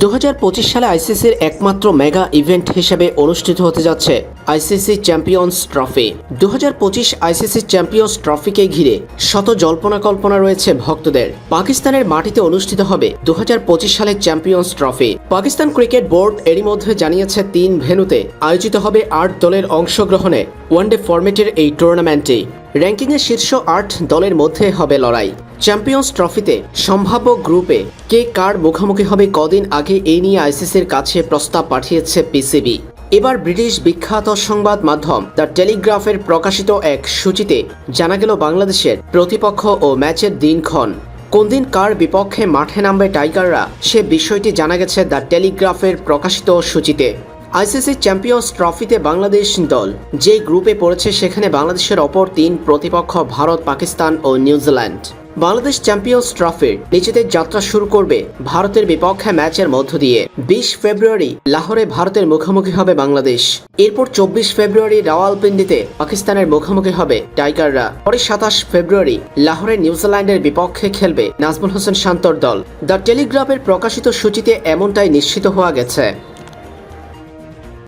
দু হাজার পঁচিশ সালে আইসিসির একমাত্র মেগা ইভেন্ট হিসেবে অনুষ্ঠিত হতে যাচ্ছে আইসিসি চ্যাম্পিয়ন্স ট্রফি। দু হাজার পঁচিশ আইসিসি চ্যাম্পিয়ন্স ট্রফিকে ঘিরে শত জল্পনা কল্পনা রয়েছে ভক্তদের। পাকিস্তানের মাটিতে অনুষ্ঠিত হবে দু সালের champions trophy. Pakistan cricket board এরই মধ্যে জানিয়েছে তিন ভেন্যুতে আয়োজিত হবে আট দলের অংশগ্রহণে ওয়ানডে ফরম্যাটের এই টুর্নামেন্টে র্যাঙ্কিংয়ে শীর্ষ আট দলের মধ্যে হবে লড়াই। চ্যাম্পিয়ন্স ট্রফিতে সম্ভাব্য গ্রুপে কে কার মুখোমুখি হবে কদিন আগে এই নিয়ে আইসিসির কাছে প্রস্তাব পাঠিয়েছে পিসিবি এবার ব্রিটিশ বিখ্যাত সংবাদ মাধ্যম দ্য টেলিগ্রাফের প্রকাশিত এক সূচিতে জানা গেল বাংলাদেশের প্রতিপক্ষ ও ম্যাচের দিনক্ষণ। কোন দিন কার বিপক্ষে মাঠে নামবে টাইগাররা, সে বিষয়টি জানা গেছে দ্য টেলিগ্রাফের প্রকাশিত সূচিতে। আইসিসি চ্যাম্পিয়ন্স ট্রফিতে বাংলাদেশ দল, যে গ্রুপে পড়েছে সেখানে বাংলাদেশের অপর তিন প্রতিপক্ষ ভারত, পাকিস্তান ও নিউজিল্যান্ড। বাংলাদেশ চ্যাম্পিয়ন্স ট্রফির নিজেদের যাত্রা শুরু করবে ভারতের বিপক্ষে ম্যাচের মধ্য দিয়ে। বিশ ফেব্রুয়ারি লাহোরে ভারতের মুখোমুখি হবে বাংলাদেশ। এরপর চব্বিশ ফেব্রুয়ারি রাওয়ালপিন্ডিতে পাকিস্তানের মুখোমুখি হবে টাইগাররা। পরে সাতাশ ফেব্রুয়ারি লাহোরে নিউজিল্যান্ডের বিপক্ষে খেলবে নাজমুল হোসেন শান্তর দল। দ্য টেলিগ্রাফের প্রকাশিত সূচিতে এমনটাই নিশ্চিত হওয়া গেছে।